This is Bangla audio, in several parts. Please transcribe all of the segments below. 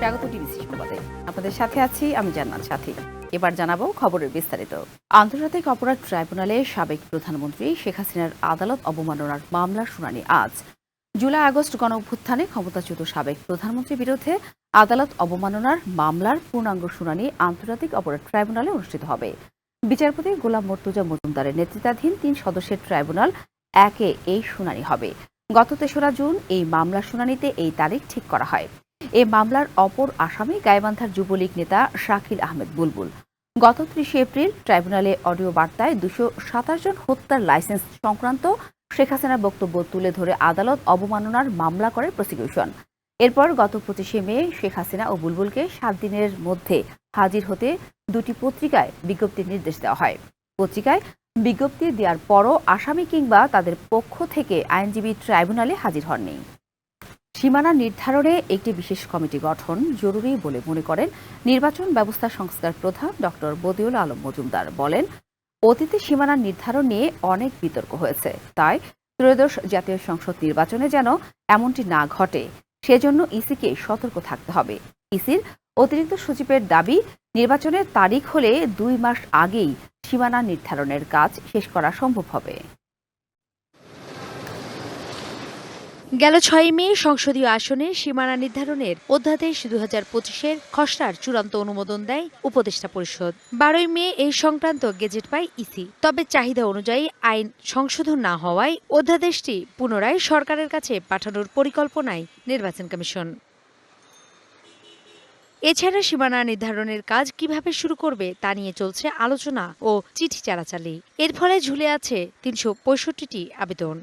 স্বাগত টিভিসি সংবাদে আপনাদের সাথে আছি আমি জান্নাত সাথী। এবার জানাব খবরের বিস্তারিত। আন্তর্জাতিক অপরাধ ট্রাইব্যুনালে সাবেক প্রধানমন্ত্রী শেখ হাসিনার আদালত অবমাননার মামলার শুনানি আজ। জুলাই আগস্ট গণ অভ্যুত্থানে ক্ষমতাচ্যুত সাবেক প্রধানমন্ত্রীর বিরুদ্ধে আদালত অবমাননার মামলার পূর্ণাঙ্গ শুনানি আন্তর্জাতিক অপরাধ ট্রাইব্যুনালে অনুষ্ঠিত হবে। বিচারপতি গোলাম মর্তুজা মজুমদারের নেতৃত্বাধীন তিন সদস্যের ট্রাইব্যুনাল একে এই শুনানি হবে। গত তেসরা জুন এই মামলার শুনানিতে এই তারিখ ঠিক করা হয়। এ মামলার অপর আসামি গাইবান্ধার যুবলীগ নেতা শাকিল আহমেদ বুলবুল। গত ত্রিশে এপ্রিল ট্রাইব্যুনালে অডিও বার্তায় দুশো সাতাশ জন হত্যার লাইসেন্স সংক্রান্ত শেখ হাসিনার বক্তব্য তুলে ধরে আদালত অবমাননার মামলা করে প্রসিকিউশন। এরপর গত পঁচিশে মে শেখ হাসিনা ও বুলবুলকে সাত দিনের মধ্যে হাজির হতে দুটি পত্রিকায় বিজ্ঞপ্তির নির্দেশ দেওয়া হয়। পত্রিকায় বিজ্ঞপ্তি দেওয়ার পরও আসামি কিংবা তাদের পক্ষ থেকে আইনজীবী ট্রাইব্যুনালে হাজির হননি। সীমানা নির্ধারণে একটি বিশেষ কমিটি গঠন জরুরি বলে মনে করেন নির্বাচন ব্যবস্থা সংস্কার প্রধান ডক্টর বদিউল আলম মজুমদার। বলেন, অতীতে সীমানা নির্ধারণ নিয়ে অনেক বিতর্ক হয়েছে। তাই ত্রয়োদশ জাতীয় সংসদ নির্বাচনে যেন এমনটি না ঘটে, সেজন্য ইসিকে সতর্ক থাকতে হবে। ইসির অতিরিক্ত সচিবের দাবি, নির্বাচনের তারিখ হলে দুই মাস আগেই সীমানা নির্ধারণের কাজ শেষ করা সম্ভব হবে। গেল ছয় মে সংসদীয় আসনে সীমানা নির্ধারণের অধ্যাদেশ দু হাজার পঁচিশের খসড়ার চূড়ান্ত অনুমোদন দেয় উপদেষ্টা পরিষদ। বারোই মে এই সংক্রান্ত গেজেট পায় ইসি। তবে চাহিদা অনুযায়ী আইন সংশোধন না হওয়ায় অধ্যাদেশটি পুনরায় সরকারের কাছে পাঠানোর পরিকল্পনায় নির্বাচন কমিশন। এছাড়া সীমানা নির্ধারণের কাজ কীভাবে শুরু করবে তা নিয়ে চলছে আলোচনা ও চিঠি চালাচালি। এর ফলে ঝুলে আছে তিনশো পঁয়ষট্টিটি আবেদন।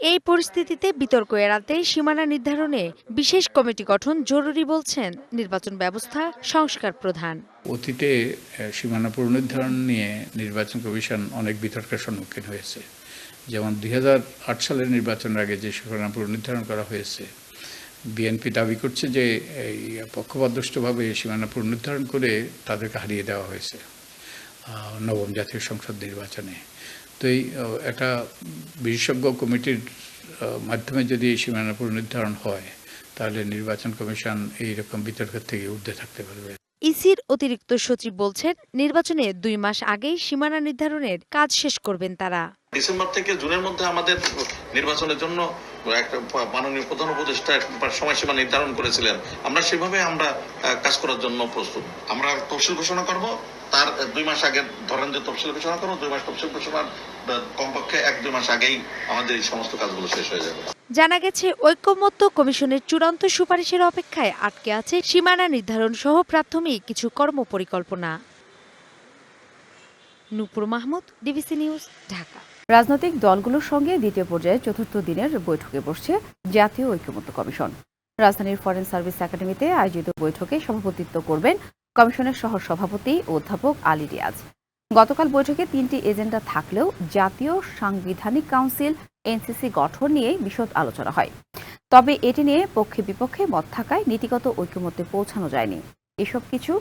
এই পরিস্থিতিতে বিতর্ক এড়াতে সীমানা নির্ধারণে বিশেষ কমিটি গঠন জরুরি বলছেন নির্বাচন ব্যবস্থা সংস্কার প্রধান। অতীতে সীমানা পুনর্নির্ধারণ নিয়ে নির্বাচন কমিশন অনেক বিতর্কের সম্মুখীন হয়েছে। যেমন দুই হাজার আট সালের নির্বাচনের আগে যে সীমানা পুনর্নির্ধারণ করা হয়েছে, বিএনপি দাবি করছে যে এই পক্ষপাতদুষ্টভাবে সীমানা পুনর্নির্ধারণ করে তাদেরকে হারিয়ে দেওয়া হয়েছে নবম জাতীয় সংসদ নির্বাচনে। তো এই একটা বিশেষজ্ঞ কমিটির মাধ্যমে যদি এই সীমানা পুনর্নির্ধারণ হয় তাহলে নির্বাচন কমিশন এইরকম বিতর্কের থেকে ঊর্ধ্বে থাকতে পারবে। ইসির অতিরিক্ত সচিব বলছেন নির্বাচনে দুই মাস আগেই সীমানা নির্ধারণের কাজ শেষ করবেন তারা। ডিসেম্বর থেকে জুনের মধ্যে আমাদের নির্বাচনের জন্য একটা মাননীয় প্রধান উপদেষ্টা সময়সীমা নির্ধারণ করেছিলেন। আমরা সেভাবে আমরা কাজ করার জন্য প্রস্তুত। আমরা তফসিল ঘোষণা করব তার দুই মাস আগে ধরেন যে তফসিল ঘোষণা করব দুই মাস তফসিল ঘোষণার কমপক্ষে এক দুই মাস আগেই আমাদের এই সমস্ত কাজগুলো শেষ হয়ে যাবে। জানা গেছে ঐক্যমত্য কমিশনের চূড়ান্ত সুপারিশের অপেক্ষায় আটকে আছে সীমানা নির্ধারণ সহ প্রাথমিক কিছু কর্মপরিকল্পনা নূপুর মাহমুদ ডিবিসি নিউজ ঢাকা। রাজনৈতিক দলগুলোর সঙ্গে দ্বিতীয় পর্যায়ে চতুর্থ দিনের বৈঠকে বসছে জাতীয় ঐক্যমত্য কমিশন। রাজধানীর ফরেন সার্ভিস একাডেমিতে আয়োজিত বৈঠকে সভাপতিত্ব করবেন কমিশনের সহ সভাপতি অধ্যাপক আলী রিয়াজ। গতকাল বৈঠকে তিনটি এজেন্ডা থাকলেও জাতীয় সাংবিধানিক কাউন্সিল এনসিসি গঠন নিয়ে বিশদ আলোচনা হয়। তবে এটি নিয়ে পক্ষে বিপক্ষে মত থাকায় নীতিগত ঐক্যমত্যে পৌঁছানো যায়নি। এসব কিছু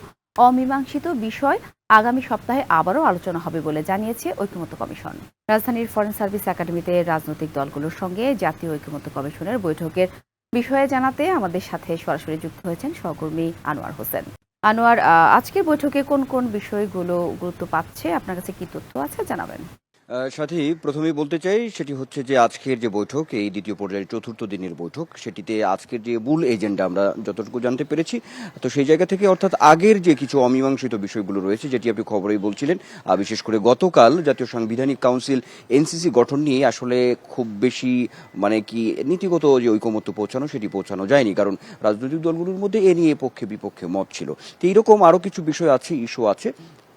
অমীমাংসিত বিষয় আগামী সপ্তাহে আবারও আলোচনা হবে বলে জানিয়েছে ঐক্যমত্য কমিশন। রাজধানীর ফরেন সার্ভিস একাডেমিতে রাজনৈতিক দলগুলোর সঙ্গে জাতীয় ঐক্যমত্য কমিশনের বৈঠকের বিষয়ে জানাতে আমাদের সাথে সরাসরি যুক্ত হয়েছেন সহকর্মী আনোয়ার হোসেন। আনোয়ার আজকের বৈঠকে কোন কোন বিষয়গুলো গুরুত্ব পাচ্ছে? আপনার কাছে কি তথ্য আছে? জানাবেন। সাথী প্রথমেই বলতে চাই, সেটি হচ্ছে যে আজকের যে বৈঠক, এই দ্বিতীয় পর্যায়ের চতুর্থ দিনের বৈঠক, সেটিতে আজকের যে মূল এজেন্ডা আমরা যতটুকু জানতে পেরেছি, তো সেই জায়গা থেকে অর্থাৎ আগের যে কিছু অমীমাংসিত বিষয়গুলো রয়েছে, যেটি আপনি খবরেই বলছিলেন বিশেষ করে গতকাল জাতীয় সাংবিধানিক কাউন্সিল এনসিসি গঠন নিয়ে আসলে খুব বেশি মানে কি, নীতিগত যে ঐকমত্য পৌঁছানো, সেটি পৌঁছানো যায়নি, কারণ রাজনৈতিক দলগুলোর মধ্যে এ নিয়ে পক্ষে বিপক্ষে মত ছিল। তো এইরকম আরও কিছু বিষয় আছে, ইস্যু আছে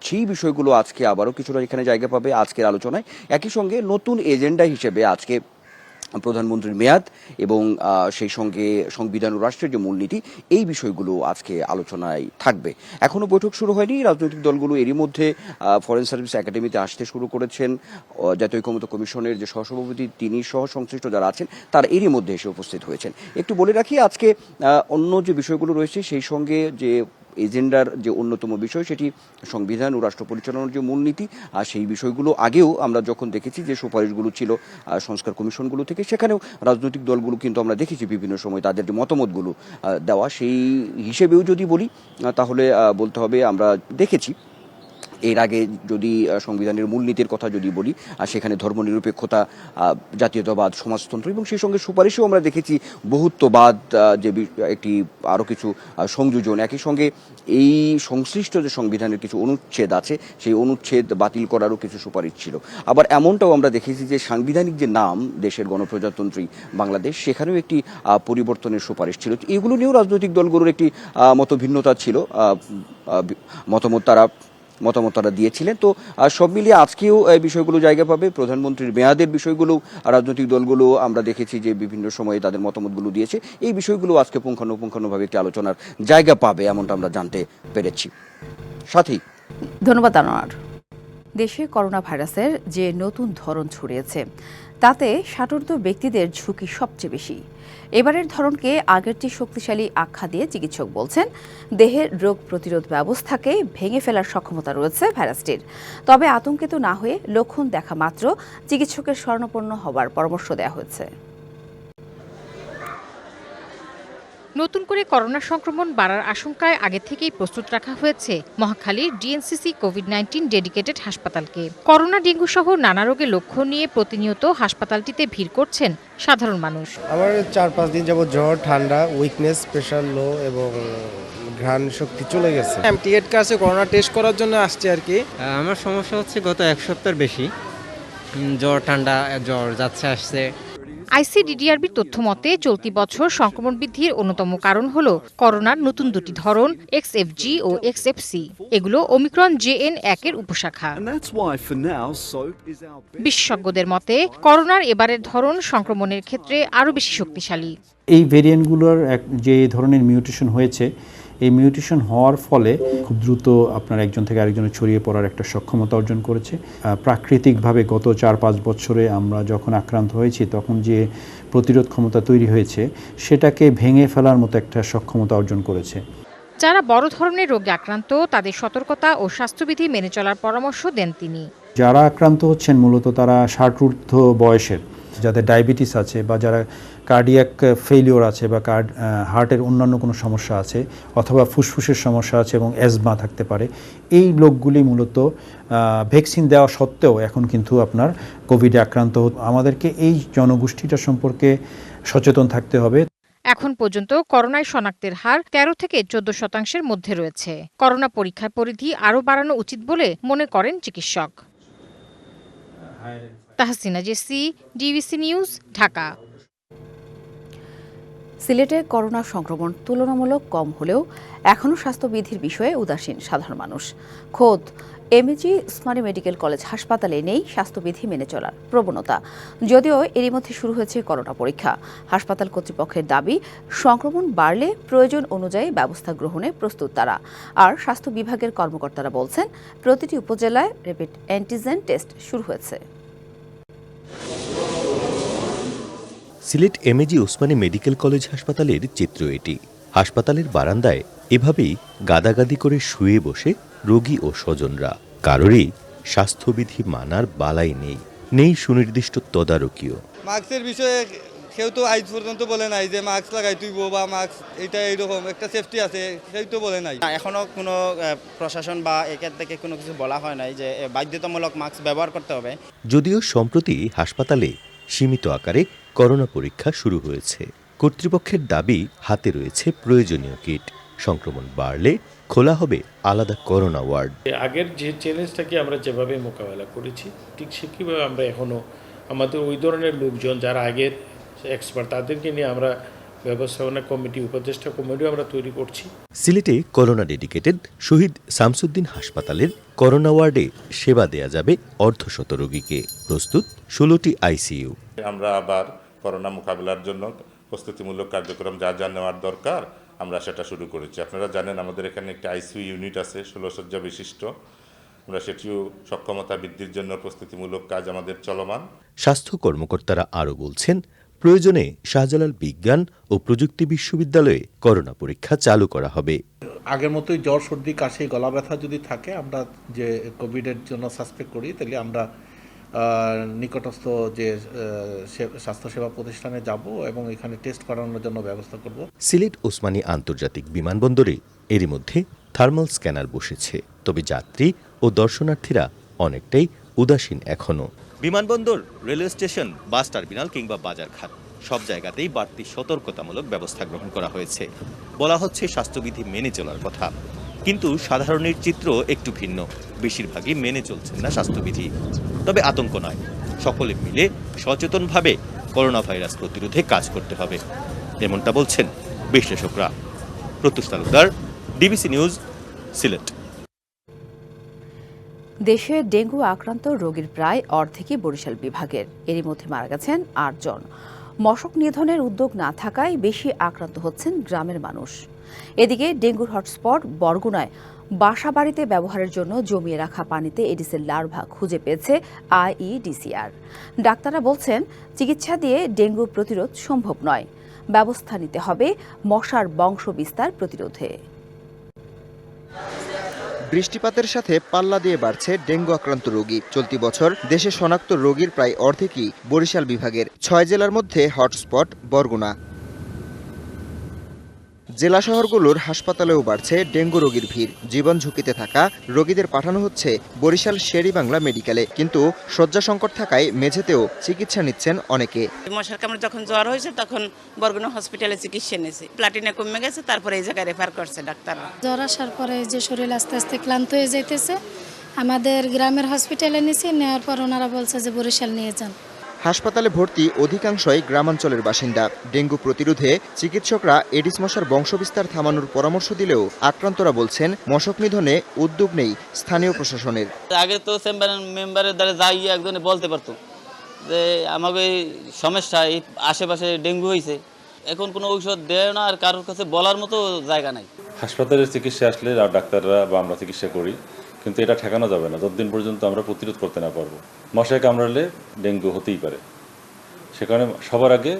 সেই বিষয়গুলো আজকে আবারও কিছুটা এখানে জায়গা পাবে আজকের আলোচনায়। একই সঙ্গে নতুন এজেন্ডা হিসেবে আজকে প্রধানমন্ত্রীর মেয়াদ এবং সেই সঙ্গে সংবিধান ও রাষ্ট্রের যে মূলনীতি, এই বিষয়গুলো আজকে আলোচনায় থাকবে। এখনও বৈঠক শুরু হয়নি। রাজনৈতিক দলগুলো এরই মধ্যে ফরেন সার্ভিস একাডেমিতে আসতে শুরু করেছেন। জাতীয় ঐক্যমত্য কমিশনের যে সহসভাপতি, তিনি সহ সংশ্লিষ্ট যারা আছেন, তারা এরই মধ্যে এসে উপস্থিত হয়েছেন। একটু বলে রাখি, আজকে অন্য যে বিষয়গুলো রয়েছে, সেই সঙ্গে যে এজেন্ডার যে অন্যতম বিষয় সেটি সংবিধান ও রাষ্ট্র পরিচালনার যে মূলনীতি, আর সেই বিষয়গুলো আগেও আমরা যখন দেখেছি যে সুপারিশগুলো ছিল সংস্কার কমিশনগুলো থেকে, সেখানেও রাজনৈতিক দলগুলো কিন্তু আমরা দেখেছি বিভিন্ন সময় তাদের যে মতামতগুলো দেওয়া, সেই হিসেবেও যদি বলি তাহলে বলতে হবে আমরা দেখেছি এর আগে যদি সংবিধানের মূলনীতির কথা যদি বলি আর সেখানে ধর্মনিরপেক্ষতা জাতীয়তাবাদ, সমাজতন্ত্র এবং সেই সঙ্গে সুপারিশেও আমরা দেখেছি, বহুত্ববাদ যে একটি আরও কিছু সংযোজন। একই সঙ্গে এই সংশ্লিষ্ট যে সংবিধানের কিছু অনুচ্ছেদ আছে, সেই অনুচ্ছেদ বাতিল করারও কিছু সুপারিশ ছিল। আবার এমনটাও আমরা দেখেছি যে সাংবিধানিক যে নাম দেশের গণপ্রজাতন্ত্রী বাংলাদেশ, সেখানেও একটি পরিবর্তনের সুপারিশ ছিল। এগুলো নিয়েও রাজনৈতিক দলগুলোর একটি মতভিন্নতা ছিল। মতামত তারা মতামত তারা দিয়েছিলেন। তো সব মিলিয়ে আজকেও এই বিষয়গুলো জায়গা পাবে। প্রধানমন্ত্রীর মেয়াদের বিষয়গুলো রাজনৈতিক দলগুলো আমরা দেখেছি যে বিভিন্ন সময়ে তাদের মতামতগুলো দিয়েছে। এই বিষয়গুলো আজকে পুঙ্খানুপুঙ্খানুভাবে একটি আলোচনার জায়গা পাবে, এমনটা আমরা জানতে পেরেছি। সাথী ধন্যবাদ, আনোয়ার। দেশে করোনা ভাইরাসের যে নতুন ধরন ছড়িয়েছে তাতে ষাটোর্ধ ব্যক্তিদের ঝুঁকি সবচেয়ে বেশি। এবারের ধরনকে আগের চেয়ে শক্তিশালী আখ্যা দিয়ে চিকিৎসক বলছেন দেহের রোগ প্রতিরোধ ব্যবস্থাকে ভেঙে ফেলার সক্ষমতা রয়েছে ভাইরাসটির। তবে আতঙ্কিত না হয়ে লক্ষণ দেখা মাত্র চিকিৎসকের স্বর্ণপন্ন হওয়ার পরামর্শ দেওয়া হয়েছে। নতুন করে করোনা সংক্রমণ বাড়ার আশঙ্কায় আগে থেকেই প্রস্তুত রাখা হয়েছে মহাখালীর ডিএনসিসি কোভিড নাইন্টিন ডেডিকেটেড হাসপাতালকে। করোনা ডেঙ্গু সহ নানা রোগের লক্ষ্য নিয়ে প্রতিনিয়ত হাসপাতালটিতে ভিড় করছেন সাধারণ মানুষ। আমার চার পাঁচ দিন যাবত জ্বর ঠান্ডা উইকনেস প্রেশার লো এবং ঘ্রাণ শক্তি চলে গেছে। আমি টিকিট কাছে করোনা টেস্ট করার জন্য আসছি আর কি। আমার সমস্যা হচ্ছে গত এক সপ্তাহের বেশি। জ্বর ঠান্ডা জ্বর যাচ্ছে আসছে। আইসিডিডিআরবির তথ্য মতে চলতি বছর সংক্রমণ বৃদ্ধির অন্যতম কারণ হল করোনার নতুন দুটি ধরন এক্সএফজি ও এক্সএফসি এগুলো ওমিক্রন জেএন একের উপশাখা। বিশেষজ্ঞদের মতে করোনার এবারের ধরন সংক্রমণের ক্ষেত্রে আরও বেশি শক্তিশালী। এই ভেরিয়েন্টগুলোর এক যে ধরনের মিউটেশন হয়েছে এই মিউটেশন হওয়ার ফলে খুব দ্রুত আপনার একজন থেকে আরেকজনে ছড়িয়ে পড়ার একটা সক্ষমতা অর্জন করেছে। প্রাকৃতিকভাবে গত চার পাঁচ বছরে আমরা যখন আক্রান্ত হয়েছি তখন যে প্রতিরোধ ক্ষমতা তৈরি হয়েছে সেটাকে ভেঙে ফেলার মতো একটা সক্ষমতা অর্জন করেছে। যারা বড় ধরনের রোগে আক্রান্ত তাদের সতর্কতা ও স্বাস্থ্যবিধি মেনে চলার পরামর্শ দেন তিনি। যারা আক্রান্ত হচ্ছেন মূলত তারা ষাটঊর্ধ্ব বয়সের যাদের ডায়াবেটিস আছে বা যারা কার্ডিয়াক ফেলিওর আছে বা কার্ড হার্টের অন্যান্য কোনো সমস্যা আছে অথবা ফুসফুসের সমস্যা আছে এবং অ্যাজমা থাকতে পারে এই লোকগুলি মূলত ভ্যাকসিন দেওয়া সত্ত্বেও এখন কিন্তু আপনার কোভিডে আক্রান্ত হত- আমাদেরকে এই জনগোষ্ঠীটা সম্পর্কে সচেতন থাকতে হবে। এখন পর্যন্ত করোনায় শনাক্তের হার তেরো থেকে চোদ্দ শতাংশের মধ্যে রয়েছে। করোনা পরীক্ষার পরিধি আরও বাড়ানো উচিত বলে মনে করেন চিকিৎসক। Tahsina Jesy DBC news Dhaka. সিলেটে করোনা সংক্রমণ তুলনামূলক কম হলেও এখনও স্বাস্থ্যবিধির বিষয়ে উদাসীন সাধারণ মানুষ। খোদ এমএজি উসমানী মেডিকেল কলেজ হাসপাতালে নেই স্বাস্থ্যবিধি মেনে চলার প্রবণতা। যদিও এরই মধ্যে শুরু হয়েছে করোনা পরীক্ষা। হাসপাতাল কর্তৃপক্ষের দাবি, সংক্রমণ বাড়লে প্রয়োজন অনুযায়ী ব্যবস্থা গ্রহণে প্রস্তুত তারা। আর স্বাস্থ্য বিভাগের কর্মকর্তারা বলছেন, প্রতিটি উপজেলায় র্যাপিড অ্যান্টিজেন টেস্ট শুরু হয়েছে। Sylhet MAG Osmani medical college হাসপাতালের চিত্র এটি। হাসপাতালের বারান্দায় এভাবেই গাদাগাদি করে শুয়ে বসে রোগী ও স্বজনরা। কারোরই স্বাস্থ্যবিধি মানার বালাই নেই নেই সুনির্দিষ্ট তদারকিও। মাস্কের বিষয়ে কেউ তো আজ পর্যন্ত বলে নাই যে মাস্ক লাগাই তুইব বা মাস্ক এটা এইরকম একটা সেফটি আছে কেউ তো বলে নাই। এখনও কোনো আহ, প্রশাসন বা একের থেকে কোনো কিছু বলা হয় নাই যে বাধ্যতামূলক মাস্ক ব্যবহার করতে হবে। যদিও সম্প্রতি হাসপাতালে সীমিত আকারে করোনা পরীক্ষা শুরু হয়েছে। কর্তৃপক্ষের দাবি হাতে রয়েছে প্রয়োজনীয় কিট। সংক্রমণ বাড়লে খোলা হবে আলাদা করোনা ওয়ার্ড। আগের যে চ্যালেঞ্জটাকে আমরা যেভাবে মোকাবেলা করেছি ঠিক সেভাবে আমরা এখনও আমাদের ওই ধরনের লোকজন যারা আগের এক্সপার্ট তাদেরকে নিয়ে আমরা ব্যবস্থাপনা কমিটি উপদেষ্টা কমিটিও আমরা তৈরি করছি। সিলেটে করোনা ডেডিকেটেড শহীদ শামসুদ্দিন হাসপাতালের করোনা ওয়ার্ডে সেবা দেয়া যাবে অর্ধশত রোগীকে। প্রস্তুত ষোলোটি আইসিইউ। আমরা আবার করোনা মোকাবিলার জন্য প্রস্তুতিমূলক কার্যক্রম যা যা নেওয়ার দরকার আমরা সেটা শুরু করেছি। আপনারা জানেন আমাদের এখানে একটি আইসিইউ ইউনিট আছে ষোলো শয্যা বিশিষ্ট। আমরা সেটিও সক্ষমতা বৃদ্ধির জন্য প্রস্তুতিমূলক কাজ আমাদের চলমান। স্বাস্থ্য কর্মকর্তারা আরও বলছেন প্রয়োজনে শাহজালাল বিজ্ঞান ও প্রযুক্তি বিশ্ববিদ্যালয়ে করোনা পরীক্ষা চালু করা হবে। আগের মতোই জ্বর সর্দি কাশি গলা ব্যথা যদি থাকে আমরা যে কোভিডের জন্য সাসপেক্ট করি তাহলে আমরা নিকটস্থ যে স্বাস্থ্যসেবা প্রতিষ্ঠানে যাব এবং এখানে টেস্ট করানোর জন্য ব্যবস্থা করব। সিলেট ওসমানী আন্তর্জাতিক বিমানবন্দরে এরই মধ্যে থার্মাল স্ক্যানার বসেছে। তবে যাত্রী ও দর্শনার্থীরা অনেকটাই উদাসীন এখনও বিমানবন্দর রেলওয়ে স্টেশন বাস টার্মিনাল কিংবা বাজারঘাট সব জায়গাতেই বাড়তি সতর্কতামূলক ব্যবস্থা গ্রহণ করা হয়েছে। বলা হচ্ছে স্বাস্থ্যবিধি মেনে চলার কথা। কিন্তু সাধারণের চিত্র একটু ভিন্ন। বেশিরভাগই মেনে চলছেন না স্বাস্থ্যবিধি। তবে আতঙ্ক নয়। সকলে মিলে সচেতনভাবে করোনা ভাইরাস প্রতিরোধে কাজ করতে হবে। এমনটা বলছেন বিশ্লেষকরা। Pratyush Talukdar, DBC news, Sylhet. দেশে ডেঙ্গু আক্রান্ত রোগীর প্রায় অর্ধেকই বরিশাল বিভাগের। এরই মধ্যে মারা গেছেন আটজন। মশক নিধনের উদ্যোগ না থাকায় বেশি আক্রান্ত হচ্ছেন গ্রামের মানুষ। এদিকে ডেঙ্গুর হটস্পট বরগুনায়। বাসা বাড়িতে ব্যবহারের জন্য জমিয়ে রাখা পানিতে এডিসের লার্ভা খুঁজে পেয়েছে আইইডিসিআর। ডাক্তাররা বলছেন, চিকিৎসা দিয়ে ডেঙ্গু প্রতিরোধ সম্ভব নয়। ব্যবস্থা নিতে হবে মশার বংশ বিস্তার প্রতিরোধে। বৃষ্টিপাতের সাথে পাল্লা দিয়ে বাড়ছে ডেঙ্গু আক্রান্ত রোগী। চলতি বছর দেশে শনাক্ত রোগীর প্রায় অর্ধেকই বরিশাল বিভাগের। ছয় জেলার মধ্যে হটস্পট বরগুনা। জেলা শহরগুলোর হাসপাতালেও বাড়ছে ডেঙ্গু রোগীর ভিড়। জীবন ঝুঁকিতে থাকা রোগীদের পাঠানো হচ্ছে বরিশাল শেরি বাংলা মেডিকেলে। কিন্তু শয্যা সংকট থাকায় মেঝেতেও চিকিৎসা নিচ্ছেন অনেকে। মশার কামড়ে যখন জ্বর হয়েছে তখন বরগুনা হসপিটালে চিকিৎসা নিয়েছে। প্লাটিনে কমে গেছে তারপরে এই জায়গায় রেফার করছে ডাক্তাররা। জ্বর আসার পরে যে শরীর আস্তে আস্তে ক্লান্ত হয়ে যাইতেছে আমাদের গ্রামের হসপিটালে নিয়েছি নেওয়ার পর ওনারা বলছে যে বরিশাল নিয়ে যান। হাসপাতালে ভর্তি অধিকাংশই গ্রামাঞ্চলের বাসিন্দা। ডেঙ্গু প্রতিরোধে চিকিৎসকরা এডিস মশার বংশবিস্তার থামানোর পরামর্শ দিলেও আক্রান্তরা বলছেন মশক নিধনে উদ্যোগ নেই স্থানীয় প্রশাসনের। আগে তো মেম্বারের দ্বারা যাই একজনে বলতে পারতো যে আমাকে এই সমস্যা এই আশেপাশে ডেঙ্গু হয়েছে এখন কোনো ঔষধ দেয় না আর কারোর কাছে বলার মতো জায়গা নাই। হাসপাতালের চিকিৎসা আসলে ডাক্তাররা বা আমরা চিকিৎসা করি। কিন্তু এটা ঠেকানো যাবে না। যতদিন পর্যন্ত আমরা প্রতিরোধ করতে না পারব। মশায় কামড়ালে ডেঙ্গু হতেই পারে। সে কারণে সবার আগে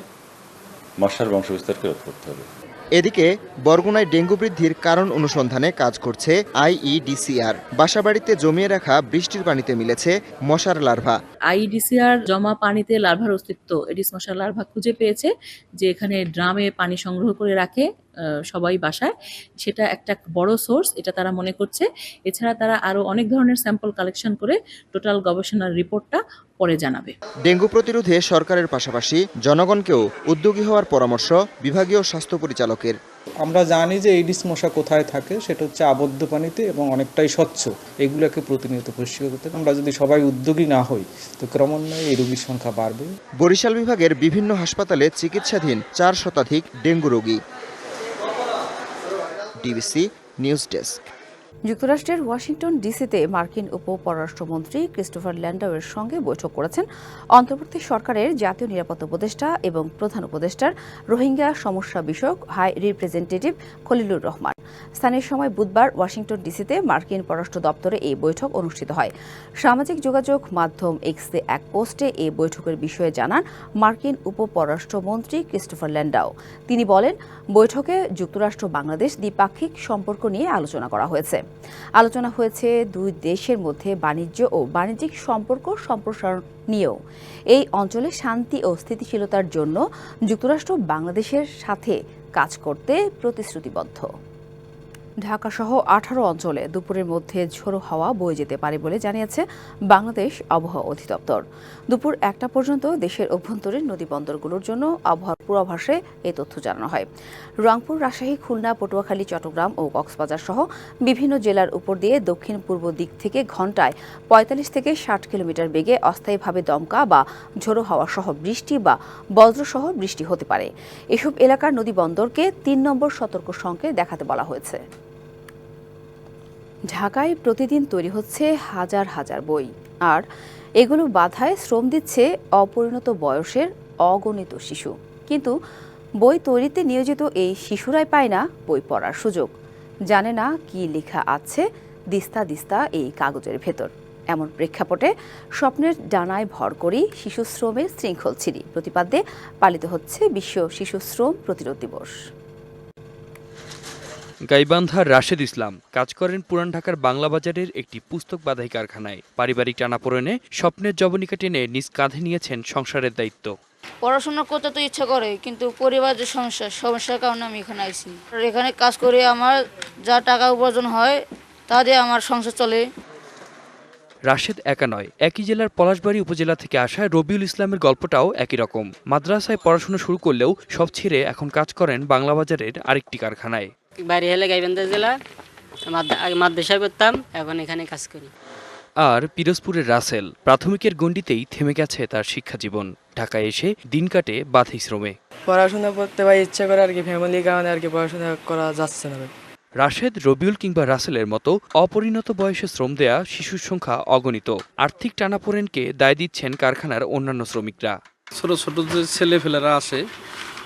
মশার বংশবিস্তারকে রোধ করতে হবে। এদিকে বরগুনায় ডেঙ্গু বৃদ্ধির কারণ অনুসন্ধানে কাজ করছে আইইডিসিআর বাসাবাড়িতে জমিয়ে রাখা বৃষ্টির পানিতে মিলেছে মশার লার্ভা। আইডিসিআর জমা পানিতে লার্ভার অস্তিত্ব। এডিস মশার লার্ভা খুঁজে পেয়েছে যে এখানে ড্রামে পানি সংগ্রহ করে রাখে সবাই বাসায় সেটা একটা বড় সোর্স এটা তারা মনে করছে। এছাড়া তারা আরও অনেক ধরনের স্যাম্পল কালেকশন করে টোটাল গবেষণার রিপোর্টটা পরে জানাবে। ডেঙ্গু প্রতিরোধে সরকারের পাশাপাশি জনগণকেও উদ্যোগী হওয়ার পরামর্শ বিভাগীয় স্বাস্থ্য পরিচালকের। আমরা জানি যে এইডিস মশা কোথায় থাকে সেটা হচ্ছে আবদ্ধ পানিতে এবং অনেকটাই স্বচ্ছ। এগুলোকে প্রতিনিয়ত পরিষ্কার করতে আমরা যদি সবাই উদ্যোগী না হই তো ক্রমান্বয়ে এই রোগীর সংখ্যা বাড়বে। বরিশাল বিভাগের বিভিন্ন হাসপাতালে চিকিৎসাধীন চার শতাধিক ডেঙ্গু রোগী। ডিবিসি নিউজ ডেস্ক যুক্তরাষ্ট্রের ওয়াশিংটন ডিসিতে মার্কিন উপ পররাষ্ট্রমন্ত্রী ক্রিস্টোফার ল্যান্ডাওয়ের সঙ্গে বৈঠক করেছেন। অন্তর্বর্তী সরকারের জাতীয় নিরাপত্তা উপদেষ্টা এবং প্রধান উপদেষ্টার রোহিঙ্গা সমস্যা বিষয়ক হাই রিপ্রেজেন্টেটিভ খলিলুর রহমান। স্থানীয় সময় বুধবার ওয়াশিংটন ডিসিতে মার্কিন পররাষ্ট্র দপ্তরে এই বৈঠক অনুষ্ঠিত হয়। সামাজিক যোগাযোগ মাধ্যম এক্সে এক পোস্টে এই বৈঠকের বিষয়ে জানান মার্কিন উপ পররাষ্ট্রমন্ত্রী ক্রিস্টোফার ল্যান্ডাও। তিনি বলেন, বৈঠকে যুক্তরাষ্ট্র বাংলাদেশ দ্বিপাক্ষিক সম্পর্ক নিয়ে আলোচনা করা হয়েছে। আলোচনা হয়েছে দুই দেশের মধ্যে বাণিজ্য ও বাণিজ্যিক সম্পর্ক সম্প্রসারণ নিয়েও। এই অঞ্চলে শান্তি ও স্থিতিশীলতার জন্য যুক্তরাষ্ট্র বাংলাদেশের সাথে কাজ করতে প্রতিশ্রুতিবদ্ধ। ঢাকাসহ আঠারো অঞ্চলে দুপুরের মধ্যে ঝোড়ো হাওয়া বয়ে যেতে পারে বলে জানিয়েছে বাংলাদেশ আবহাওয়া অধিদপ্তর। দুপুর একটা পর্যন্ত দেশের অভ্যন্তরীণ নদীবন্দরগুলোর জন্য আবহাওয়ার পূর্বাভাসে এই তথ্য জানানো হয়। রংপুর, রাজশাহী, খুলনা, পটুয়াখালী, চট্টগ্রাম ও কক্সবাজার সহ বিভিন্ন জেলার উপর দিয়ে দক্ষিণ পূর্ব দিক থেকে ঘন্টায় পঁয়তাল্লিশ থেকে ষাট কিলোমিটার বেগে অস্থায়ীভাবে দমকা বা ঝোড়ো হাওয়া সহ বৃষ্টি বা বজ্রসহ বৃষ্টি হতে পারে। এসব এলাকার নদীবন্দরকে তিন নম্বর সতর্ক সংকেত দেখাতে বলা হয়েছে। ঢাকায় প্রতিদিন তৈরি হচ্ছে হাজার হাজার বই। আর এগুলো বাধায় শ্রম দিচ্ছে অপরিণত বয়সের অগণিত শিশু। কিন্তু বই তৈরিতে নিয়োজিত এই শিশুরাই পায় না বই পড়ার সুযোগ। জানে না কি লেখা আছে দিস্তা দিস্তা এই কাগজের ভেতর। এমন প্রেক্ষাপটে স্বপ্নের ডানায় ভর করেই শিশু শ্রমের শৃঙ্খল ছিরি। প্রতিপাদ্যে পালিত হচ্ছে বিশ্ব শিশু শ্রম প্রতিরোধ দিবস। গাইবান্ধার রাশেদ ইসলাম কাজ করেন পুরান ঢাকার বাংলা বাজারের একটি পুস্তক বাধাই কারখানায়। পারিবারিক টানাপোড়েনে স্বপ্নের জবনিকা টেনে নিজ কাঁধে নিয়েছেন সংসারের দায়িত্ব। পড়াশোনা করতে তো ইচ্ছা করে কিন্তু পরিবার যে সমস্যা সমস্যার কারণে আমি এখানে আইছি। এখানে কাজ করে আমার যা টাকা উপার্জন হয় তা দিয়ে আমার সংসার চলে। রাশেদ একা নয় একই জেলার পলাশবাড়ী উপজেলা থেকে আসা রবিউল ইসলামের গল্পটাও একই রকম। মাদ্রাসায় পড়াশোনা শুরু করলেও সব ছেড়ে এখন কাজ করেন বাংলা বাজারের আরেকটি কারখানায়। বাড়ি হলে গাইবান্ধা জেলা মাদ্রা- আগে করতাম এখন এখানে কাজ করি। আর পিরোজপুরের রাসেল প্রাথমিকের গণ্ডিতেই থেমে গেছে তার শিক্ষা জীবন। ঢাকায় এসে দিন কাটে বাথি শ্রমে। পড়াশোনা করতে ভাই ইচ্ছা করে আর কি ফ্যামিলির কারণে আর কি পড়াশোনা করা যাচ্ছে না রাশেদ রবিউল কিংবা রাসেলের মতো অপরিণত বয়সে শ্রম দেয়া শিশুর সংখ্যা অগণিত। আর্থিক টানাপোড়েনকে দায় দিচ্ছেন কারখানার অন্যান্য শ্রমিকরা। ছোট ছোট যে ছেলেফেলেরা আসে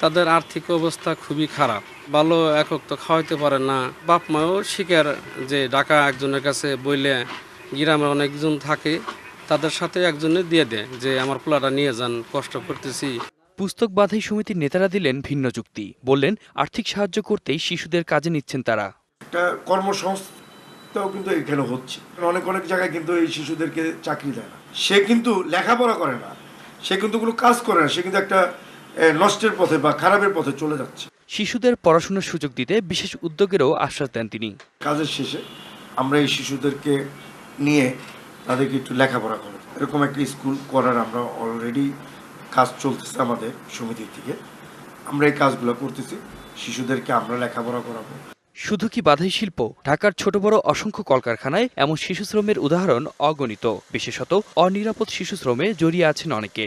তাদের আর্থিক অবস্থা খুবই খারাপ। ভালো একক তো খাওয়াইতে পারে না। বাপ মাও শিকার যে ডাকা একজনের কাছে বইলে গ্রামে অনেকজন থাকে তাদের সাথে একজনে দিয়ে দেয় যে আমার পোলাটা নিয়ে যান কষ্ট করতেছি। পুস্তক বাধাই সমিতির নেতারা দিলেন ভিন্ন যুক্তি। বললেন আর্থিক সাহায্য করতেই শিশুদের কাজে নিচ্ছেন তারা। একটা কর্মসংস্থাও কিন্তু এখানে হচ্ছে। অনেক অনেক জায়গায় কিন্তু এই শিশুদেরকে চাকরি দেয় না। সে কিন্তু লেখাপড়া করে না। সে কিন্তু কোনো কাজ করে না। সে কিন্তু একটা নষ্টের পথে বা খারাপের পথে চলে যাচ্ছে। শিশুদের পড়াশোনার সুযোগ দিতে বিশেষ উদ্যোগেরও আশ্বাস দেন তিনি। কাজের শেষে আমরা এই শিশুদেরকে নিয়ে তাদেরকে একটু লেখাপড়া করি এরকম একটা স্কুল করার আমরা অলরেডি কাজ চলতেছে আমাদের সমিতির থেকে আমরা এই কাজগুলো করতেছি শিশুদেরকে আমরা লেখাপড়া করাবো। শুধু কি বাধাই শিল্প? ঢাকার ছোট বড় অসংখ্য কলকারখানায় এমন শিশু শ্রমের উদাহরণ অগণিত। বিশেষত অনিরাপদ শিশু শ্রমে জড়িয়ে আছেন অনেকে।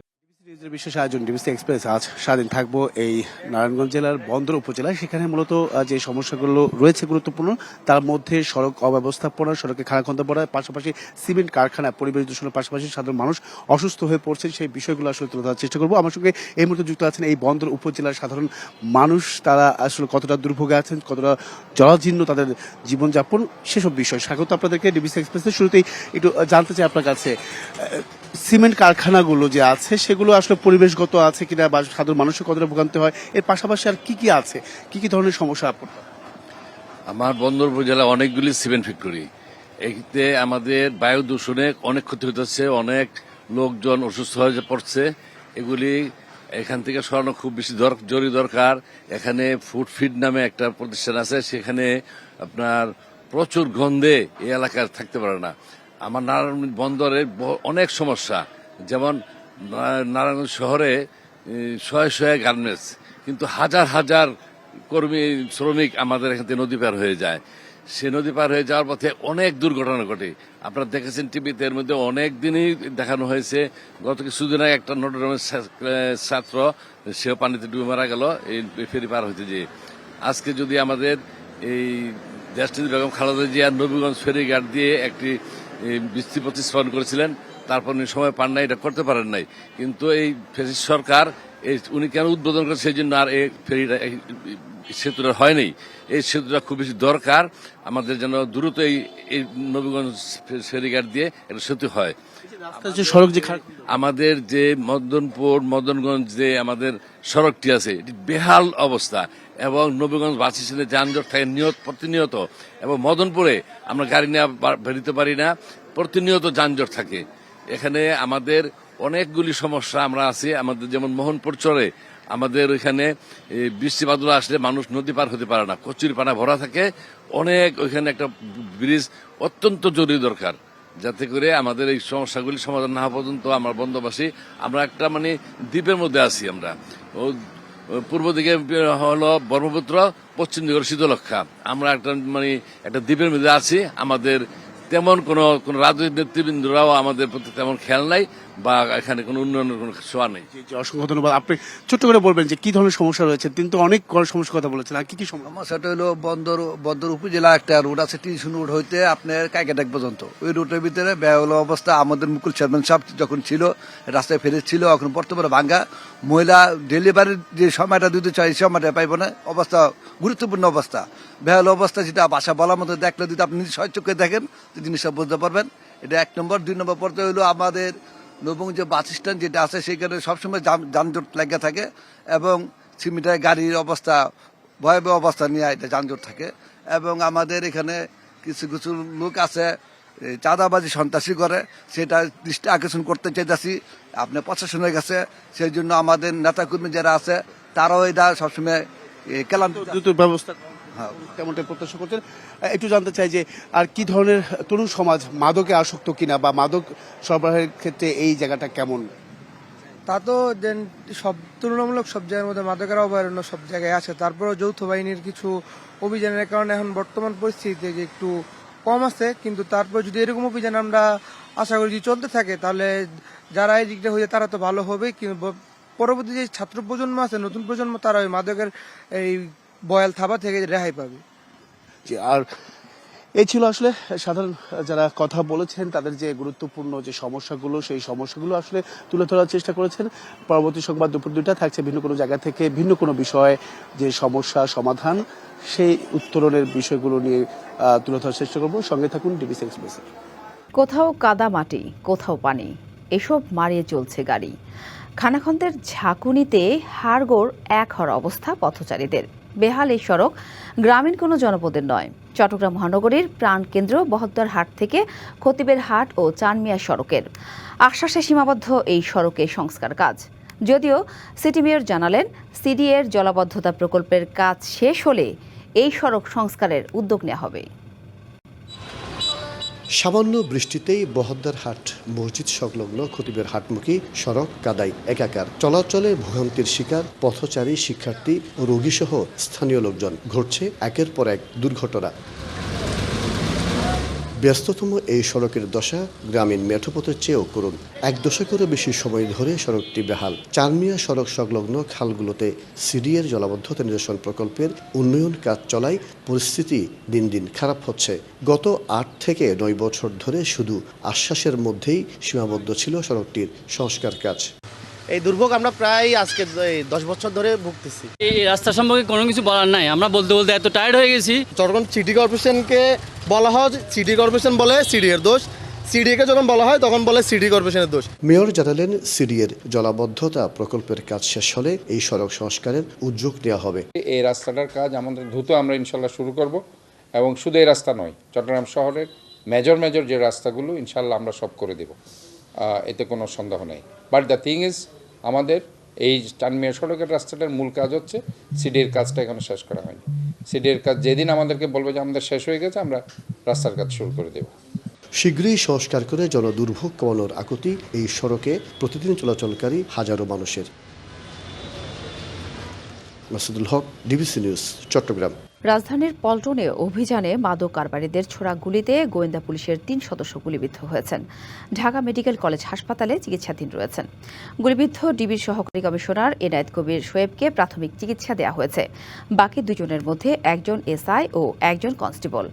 বিশেষ আয়োজন ডিবিসি এক্সপ্রেস আজ স্বাধীন থাকব এই নারায়ণগঞ্জ জেলার বন্দর উপজেলায়। সেখানে মূলত যে সমস্যাগুলো রয়েছে গুরুত্বপূর্ণ, তার মধ্যে সড়ক অব্যবস্থাপনা, সড়কে খানাখন্দ পড়ার পাশাপাশি সিমেন্ট কারখানা, পরিবেশ দূষণের পাশাপাশি সাধারণ মানুষ অসুস্থ হয়ে পড়ছে সেই বিষয়গুলো আসলে তুলে ধরার চেষ্টা করব। আমার সঙ্গে এই মুহূর্তে যুক্ত আছেন এই বন্দর উপজেলার সাধারণ মানুষ। তারা আসলে কতটা দুর্ভোগে আছেন, কতটা জরাজীর্ণ তাদের জীবনযাপন, সেসব বিষয় স্বাগত আপনাদেরকে ডিবিসি এক্সপ্রেসের শুরুতেই একটু জানতে চাই আপনার কাছে। সিমেন্ট কারখানাগুলো যে আছে, সেগুলো আসলে পরিবেশগত আছে কিনা বা সাধারণ মানুষের কতটা ভোগান্তি হয়, এর পাশাপাশি আর কি কি আছে? কি কি ধরনের সমস্যা আপনার আমার বন্দর উপজেলা অনেকগুলি সিমেন্ট ফ্যাক্টরি। এতে আমাদের বায়ু দূষণে অনেক ক্ষতি হতেছে অনেক লোকজন অসুস্থ হয়ে পড়ছে। এগুলি এখান থেকে সরানো খুব বেশি জরুরি দরকার। এখানে ফুড ফিড নামে একটা প্রতিষ্ঠান আছে, সেখানে আপনার প্রচুর গন্ধে এই এলাকায় থাকতে পারে না। আমার নারায়ণ বন্দরে ব- অনেক সমস্যা। যেমন নারায়ণগঞ্জ শহরে শয়ে শয়ে গার্মেন্টস। কিন্তু হাজার হাজার কর্মী, শ্রমিক আমাদের এখান থেকে নদী পার হয়ে যায়। সে নদী পার হয়ে যাওয়ার পথে অনেক দুর্ঘটনা ঘটে। আপনারা দেখেছেন টিভিতে এর মধ্যে অনেক দিনই দেখানো হয়েছে। গত কিছুদিন আগে একটা নটরডামের ছাত্র, সেও পানিতে ডুবে মারা গেল। এই ফেরি পার হইতে যেয়ে। আজকে যদি আমাদের এই দেশটির বেগম খালেদা জিয়া নবীগঞ্জ ফেরিঘাট দিয়ে একটি বৃষ্টি প্রতিস্থাপন করেছিলেন। তারপর উনি সময় পান নাই, এটা করতে পারেন নাই। কিন্তু এই ফেসিস সরকার, এই উনি কেন উদ্বোধন করেন, সেই জন্য আর এই ফেরিটা সেতুটা হয়নি। এই সেতুটা খুব বেশি দরকার। আমাদের যেন দ্রুত এই এই নবীগঞ্জ ফেরিঘাট দিয়ে একটা সেতু হয়। সড়ক যে আমাদের যে মদনপুর মদনগঞ্জ যে আমাদের সড়কটি আছে এটি বেহাল অবস্থা। এবং নবীগঞ্জ বাস স্ট্যান্ডে যানজট থাকে নিয়ত প্রতিনিয়ত। এবং মদনপুরে আমরা গাড়ি নিয়ে বেরোতে পারি না প্রতিনিয়ত যানজট থাকে। এখানে আমাদের অনেকগুলি সমস্যা আমরা আছি। আমাদের যেমন মোহনপুর চরে আমাদের ওইখানে বৃষ্টি আসলে মানুষ নদী পার হতে পারে না। কচুরি পানা ভরা থাকে। অনেক ওইখানে একটা ব্রিজ অত্যন্ত জরুরি দরকার। যাতে করে আমাদের এই সমস্যাগুলি সমাধান না হওয়া পর্যন্ত আমার বন্ধবাসী আমরা একটা মানে দ্বীপের মধ্যে আছি আমরা। ও পূর্ব দিকে হলো ব্রহ্মপুত্র, পশ্চিম দিকে শীতলক্ষা আমরা একটা মানে একটা দ্বীপের মধ্যে আছি। আমাদের তেমন কোনো কোন রাজনৈতিক নেতৃবৃন্দরাও আমাদের প্রতি তেমন খেয়াল নাই বা এখানে কোনো উন্নয়নের কোনো ছোঁয়া নেই। অসংখ্য ধন্যবাদ। আপনি ছোট্ট করে বলবেন যে কি ধরনের সমস্যা রয়েছে? তিনি তো অনেক সমস্যার কথা বলেছেন। আর কি কি সমস্যা? সমস্যাটা হলো বন্দর বন্দর উপজেলা একটা রোড আছে টিউশন রোড হইতে আপনার কাইকাটাক পর্যন্ত। ওই রোডের ভিতরে ব্যয়বহুল অবস্থা। আমাদের মুকুল চেয়ারম্যান সাহেব যখন ছিল রাস্তায় ফেরেছিল এখন বর্তমানে ভাঙ্গা। মহিলা ডেলিভারির যে সময়টা দিতে চাই সেই সময়টা পাইব না। অবস্থা, গুরুত্বপূর্ণ অবস্থা। বেহাল অবস্থা যেটা বাসা বলার মতো দেখলে যদি আপনি নিজে চোখে দেখেন তো জিনিসটা বুঝতে পারবেন। এটা এক নম্বর। দুই নম্বর পড়তে হলো আমাদের এবং যে বাস স্ট্যান্ড যেটা আছে, সেখানে সবসময় যান- যানজট লেগে থাকে এবং সিমিটার গাড়ির অবস্থা, ভয়াবহ অবস্থা নিয়ে এটা যানজট থাকে। এবং আমাদের এখানে কিছু কিছু লোক আছে চাঁদাবাজি সন্ত্রাসী করে। সেটা দৃষ্টি আকর্ষণ করতে চাইতেছি। আপনার প্রশাসনের কাছে সেই জন্য আমাদের নেতাকর্মী যারা আছে তারাও এটা সবসময় কেলান দ্রুত ব্যবস্থা হ্যাঁ। তেমনটাই প্রত্যাশা করছেন? একটু জানতে চাই যে আর কি ধরনের তরুণ সমাজ মাদকে আসক্ত কিনা বা মাদক সরবরাহের ক্ষেত্রে এই জায়গাটা কেমন? তা তো দেন সব তুলনামূলক সব জায়গার মধ্যে মাদকের অভয়ারণ্য সব জায়গায় আছে। তারপরেও যৌথ বাহিনীর কিছু অভিযানের কারণে এখন বর্তমান পরিস্থিতিতে যে একটু কম আছে, কিন্তু তারপর যদি এরকম অভিযান আমরা আশা করি যদি চলতে থাকে, তাহলে যারা এই দিকটা হয়ে তারা তো ভালো হবে, কিন্তু পরবর্তী যে ছাত্র প্রজন্ম আছে, নতুন প্রজন্ম, তারা ওই মাদকের এই বয়াল থাবা থেকে রেহাই পাবে। আর এই ছিল আসলে সাধারণ যারা কথা বলেছেন, তাদের যে গুরুত্বপূর্ণ যে সমস্যাগুলো, সেই সমস্যাগুলো আসলে তুলে ধরার চেষ্টা করেছেন। পরবর্তী সংবাদ দুপুর দুইটা, থাকছে ভিন্ন কোনো জায়গা থেকে ভিন্ন কোনো বিষয়ে যে সমস্যা, সমাধান। সেই উত্তরণের বিষয়গুলো নিয়ে তুলে ধরার চেষ্টা করব। সঙ্গে থাকুন ডিবিসি এক্সপ্রেসের কোথাও কাদা মাটি, কোথাও পানি, এসব মারিয়ে চলছে গাড়ি। খানাখন্দের ঝাঁকুনিতে হাড়গোড় এক হওয়ার অবস্থা পথচারীদের। বেহাল এই সড়ক গ্রামীণ কোনো জনপদের নয়। চট্টগ্রাম মহানগরীর প্রাণকেন্দ্র বহদ্দার হাট থেকে খতিবের হাট ও চানমিয়া সড়কের। আশ্বাসে সীমাবদ্ধ এই সড়কে সংস্কার কাজ। যদিও সিটি মেয়র জানালেন, সিডিএর জলাবদ্ধতা প্রকল্পের কাজ শেষ হলে এই সড়ক সংস্কারের উদ্যোগ নেওয়া হবে। সামান্য বৃষ্টিতেই বহদ্দার হাট, মসজিদ সংলগ্ন খতিবের হাটমুখী সড়ক কাদাই একাকার। চলাচলে ভোগান্তির শিকার, পথচারী, শিক্ষার্থী রোগীসহ স্থানীয় লোকজন ঘটছে একের পর এক দুর্ঘটনা। ব্যস্ততম এই সড়কের দশা গ্রামীণ মেঠোপথের চেয়েও করুন এক দশকেরও বেশি সময় ধরে সড়কটি বেহাল। চারমিয়া সড়ক সংলগ্ন খালগুলোতে সিডিএর জলাবদ্ধতা নিরসন প্রকল্পের উন্নয়ন কাজ চলায় পরিস্থিতি দিন দিন খারাপ হচ্ছে। গত আট থেকে নয় বছর ধরে শুধু আশ্বাসের মধ্যেই সীমাবদ্ধ ছিল সড়কটির সংস্কার কাজ। এই দুর্ভোগ আমরা প্রায় আজকে দশ বছর ধরে ভুগতেছি। এই রাস্তা সম্পর্কে কোনো কিছু বলার নাই। আমরা বলতে বলতে এত টায়ার্ড হয়ে গেছি। চট্টগ্রাম সিটি কর্পোরেশনকে বলা হয় সিটি কর্পোরেশন বলে সিডি এর দোষ। সিডিএকে যখন বলা হয় তখন বলে সিটি কর্পোরেশনের দোষ। মেয়র জানালেন সিডিএর জলাবদ্ধতা প্রকল্পের কাজ শেষ হলে এই সড়ক সংস্কারের উদ্যোগ নেওয়া হবে। এই রাস্তাটার কাজ আমাদের দ্রুত আমরা ইনশাল্লাহ শুরু করব এবং শুধু এই রাস্তা নয় চট্টগ্রাম শহরের মেজর মেজর যে রাস্তাগুলো ইনশাল্লাহ আমরা সব করে দেব। এতে কোনো সন্দেহ নেই। বাট দ্য থিং ইজ আমাদের এই টানমিয়া সড়কের রাস্তাটার মূল কাজ হচ্ছে সিডির কাজটা এখনও শেষ করা হয়নি। সিডির কাজ যেদিন আমাদেরকে বলবে যে আমাদের শেষ হয়ে গেছে, আমরা রাস্তার কাজ শুরু করে দেবো। শীঘ্রই সংস্কার করে জনদুর্ভোগ কমানোর আকুতি এই সড়কে প্রতিদিন চলাচলকারী হাজারো মানুষের। Masudul Haque DBC news Chattogram. রাজধানীর পল্টনে অভিযানে মাদক কারবারিদের ছোড়া গুলিতে গোয়েন্দা পুলিশের তিন সদস্য গুলিবিদ্ধ হয়েছেন। ঢাকা মেডিকেল কলেজ হাসপাতালে চিকিৎসাধীন রয়েছেন। গুলিবিদ্ধ ডিবির সহকারী কমিশনার এনায়েত কবির শোয়েবকে প্রাথমিক চিকিৎসা দেওয়া হয়েছে। বাকি দুজনের মধ্যে একজন এসআই ও একজন কনস্টেবল।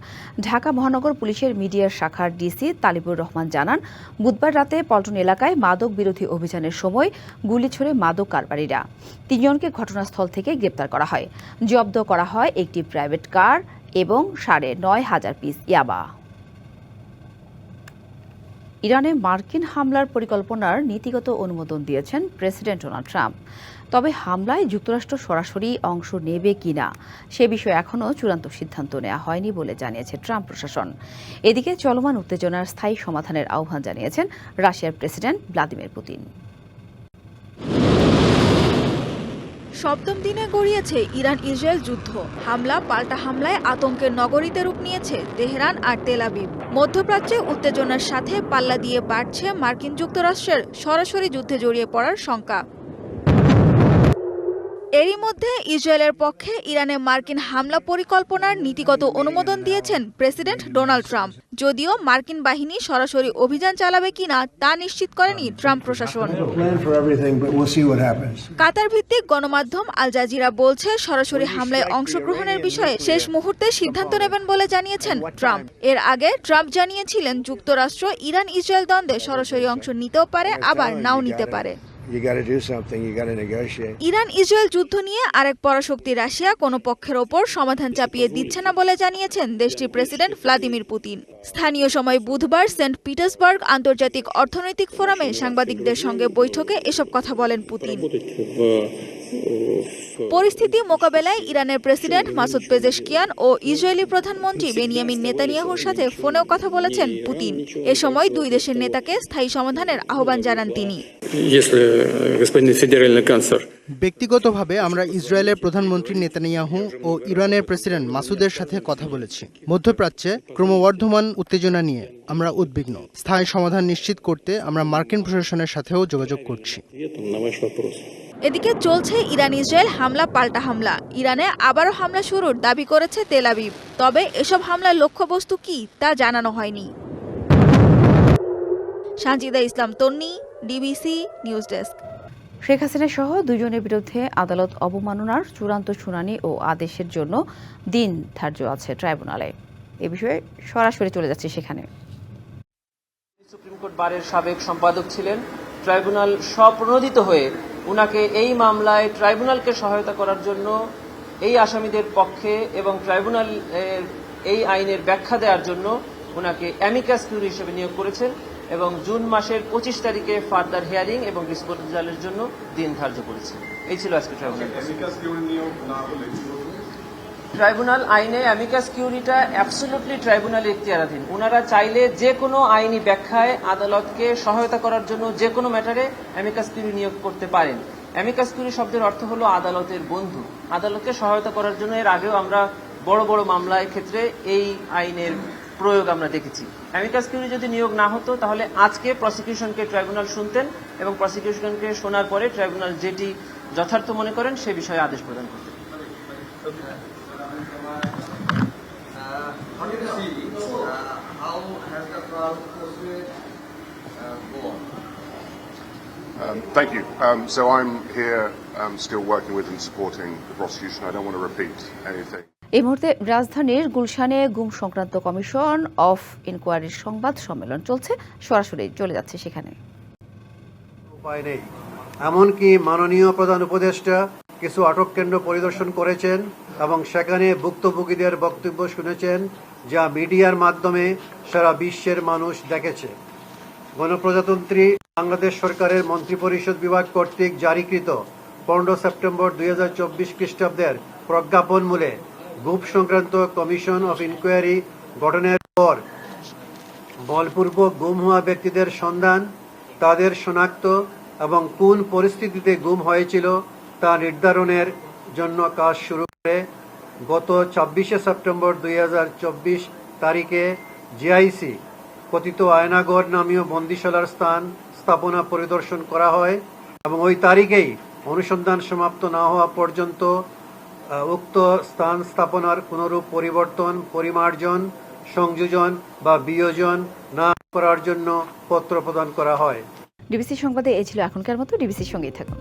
ঢাকা মহানগর পুলিশের মিডিয়ার শাখার ডিসি তালিবুর রহমান জানান, বুধবার রাতে পল্টন এলাকায় মাদক বিরোধী অভিযানের সময় গুলি ছুড়ে মাদক কারবারিরা তিনজনকে ঘটনাস্থল থেকে গ্রেপ্তার করা হয়। জব্দ করা হয় একটি প্রাইভেট কার এবং সাড়ে নয় হাজার পিস ইয়াবা। ইরানে মার্কিন হামলার পরিকল্পনার নীতিগত অনুমোদন দিয়েছেন প্রেসিডেন্ট ডোনাল্ড ট্রাম্প। তবে হামলায় যুক্তরাষ্ট্র সরাসরি অংশ নেবে কিনা সে বিষয়ে এখনও চূড়ান্ত সিদ্ধান্ত নেওয়া হয়নি বলে জানিয়েছে ট্রাম্প প্রশাসন। এদিকে চলমান উত্তেজনার স্থায়ী সমাধানের আহ্বান জানিয়েছেন রাশিয়ার প্রেসিডেন্ট ভ্লাদিমির পুতিন। সপ্তম দিনে গড়িয়েছে ইরান ইসরায়েল যুদ্ধ। হামলা, পাল্টা হামলায় আতঙ্কের নগরীতে রূপ নিয়েছে তেহরান আর তেলাবিব মধ্যপ্রাচ্যে উত্তেজনার সাথে পাল্লা দিয়ে বাড়ছে মার্কিন যুক্তরাষ্ট্রের সরাসরি যুদ্ধে জড়িয়ে পড়ার শঙ্কা। এরই মধ্যে ইসরায়েলের পক্ষে ইরানে মার্কিন হামলা পরিকল্পনার নীতিগত অনুমোদন দিয়েছেন প্রেসিডেন্ট ডোনাল্ড ট্রাম্প। যদিও মার্কিন বাহিনী সরাসরি অভিযান চালাবে কিনা তা নিশ্চিত করেনি ট্রাম্প প্রশাসন. কাতার ভিত্তিক গণমাধ্যম আল জাজিরা বলছে সরাসরি হামলায় অংশগ্রহণের বিষয়ে শেষ মুহূর্তে সিদ্ধান্ত নেবেন বলে জানিয়েছেন ট্রাম্প। এর আগে ট্রাম্প জানিয়েছিলেন যুক্তরাষ্ট্র ইরান ইসরায়েল দ্বন্দ্বে সরাসরি অংশ নিতেও পারে আবার নাও নিতে পারে। ইরান ইসরায়েল যুদ্ধ নিয়ে আরেক পরাশক্তি রাশিয়া কোনো পক্ষের ওপর সমাধান চাপিয়ে দিচ্ছে না বলে জানিয়েছেন দেশটির প্রেসিডেন্ট ভ্লাদিমির পুতিন। স্থানীয় সময় বুধবার সেন্ট পিটার্সবার্গ আন্তর্জাতিক অর্থনৈতিক ফোরামে সাংবাদিকদের সঙ্গে বৈঠকে এসব কথা বলেন পুতিন। পরিস্থিতি মোকাবেলায় ইরানের প্রেসিডেন্ট মাসুদ পেজেশকিয়ান ও ইসরায়েলি প্রধানমন্ত্রী বেনিয়ামিন নেতানিয়াহুর সাথে ফোনেও কথা বলেছেন পুতিন। এ সময় দুই দেশের নেতাকে স্থায়ী সমাধানের আহ্বান জানান তিনি। ব্যক্তিগতভাবে আমরা ইসরায়েলের প্রধানমন্ত্রী নেতানিয়াহু ও ইরানের প্রেসিডেন্ট মাসুদের সাথে কথা বলেছি। মধ্যপ্রাচ্যে ক্রমবর্ধমান উত্তেজনা নিয়ে আমরা উদ্বিগ্ন। স্থায়ী সমাধান নিশ্চিত করতে আমরা মার্কিন প্রশাসনের সাথেও যোগাযোগ করছি। এদিকে চলছে ইরান ইসরায়েল হামলা পাল্টা হামলা। ইরানে আবারও হামলা শুরুর দাবি করেছে তেল আবিব। তবে এসব হামলার লক্ষ্যবস্তু কি তা জানানো হয়নি। Sanjida Islam Tonni DBC news desk. Sheikh Hasina সহ দুজনের বিরুদ্ধে আদালত অবমাননার চূড়ান্ত শুনানি ও আদেশের জন্য দিন ধার্য আছে ট্রাইব্যুনালে। এ বিষয়ে সরাসরি চলে যাচ্ছে সেখানে। সুপ্রিম কোর্ট বারের সাবেক সম্পাদক ছিলেন। ট্রাইব্যুনাল স্বপ্রণোদিত হয়ে উনাকে এই মামলায় ট্রাইব্যুনালকে সহায়তা করার জন্য এই আসামিদের পক্ষে এবং ট্রাইব্যুনাল এই আইনের ব্যাখ্যা দেওয়ার জন্য উনাকে অ্যামিকাস কিউরি হিসেবে নিয়োগ করেছেন এবং জুন মাসের পঁচিশ তারিখে ফার্দার হিয়ারিং এবং ডিসপোজালের জন্য দিন ধার্য করেছেন। এই ছিল আজকে ট্রাইব্যুনাল। ট্রাইব্যুনাল আইনে অ্যামিকাস কিউরিটা অ্যাবসোলুটলি ট্রাইব্যুনালের ইখতিয়ারাধীন। ওনারা চাইলে যে কোনো আইনি ব্যাখ্যায় আদালতকে সহায়তা করার জন্য যে কোনো ম্যাটারে অ্যামিকাস কিউরি নিয়োগ করতে পারেন। অ্যামিকাস কিউরি শব্দের অর্থ হলো আদালতের বন্ধু। আদালতকে সহায়তা করার জন্য এর আগেও আমরা বড় বড় মামলায় ক্ষেত্রে এই আইনের প্রয়োগ আমরা দেখেছি। অ্যামিকাস কিউরি যদি নিয়োগ না হতো, তাহলে আজকে প্রসিকিউশনকে ট্রাইব্যুনাল শুনতেন এবং প্রসিকিউশনকে শোনার পরে ট্রাইব্যুনাল যেটি যথার্থ মনে করেন, সে বিষয়ে আদেশ প্রদান করতেন। Um, thank you. Um, so I'm here um, still working with and supporting the prosecution. I don't want to repeat anything. এই মুহূর্তে রাজধানীর গুলশানে গুম সংক্রান্ত কমিশন অফ ইনকোয়ারির সংবাদ সম্মেলন চলছে সরাসরি চলে যাচ্ছে সেখানে উপায় নেই এমনকি মাননীয় প্রধান উপদেষ্টা কিছু আটক কেন্দ্র পরিদর্শন করেছেন এবং সেখানে ভুক্তভোগীদের বক্তব্য শুনেছেন যা মিডিয়ার মাধ্যমে সারা বিশ্বের মানুষ দেখেছে। গণপ্রজাতন্ত্রী বাংলাদেশ সরকারের মন্ত্রিপরিষদ বিভাগ কর্তৃক জারিকৃত পনেরো সেপ্টেম্বর দুই হাজার চব্বিশ খ্রিস্টাব্দের প্রজ্ঞাপন মূলে গুপ সংক্রান্ত কমিশন অফ ইনকোয়ারি গঠনের পর বলপূর্বক গুম হওয়া ব্যক্তিদের সন্ধান, তাদের শনাক্ত এবং কোন পরিস্থিতিতে গুম হয়েছিল তা নির্ধারণের জন্য কাজ শুরু গত ছাব্বিশে সেপ্টেম্বর দুই হাজার চব্বিশ তারিখে জিআইসি কথিত আয়নাগর নামীয় বন্দিশালার স্থান স্থাপনা পরিদর্শন করা হয় এবং ওই তারিখেই অনুসন্ধান সমাপ্ত না হওয়া পর্যন্ত উক্ত স্থান স্থাপনার কোনরূপ পরিবর্তন, পরিমার্জন, সংযোজন বা বিয়োজন না করার জন্য পত্র প্রদান করা হয়। ডিবিসি সংবাদে এই ছিল এখনকার মতো। ডিবিসির সঙ্গেই থাকুন।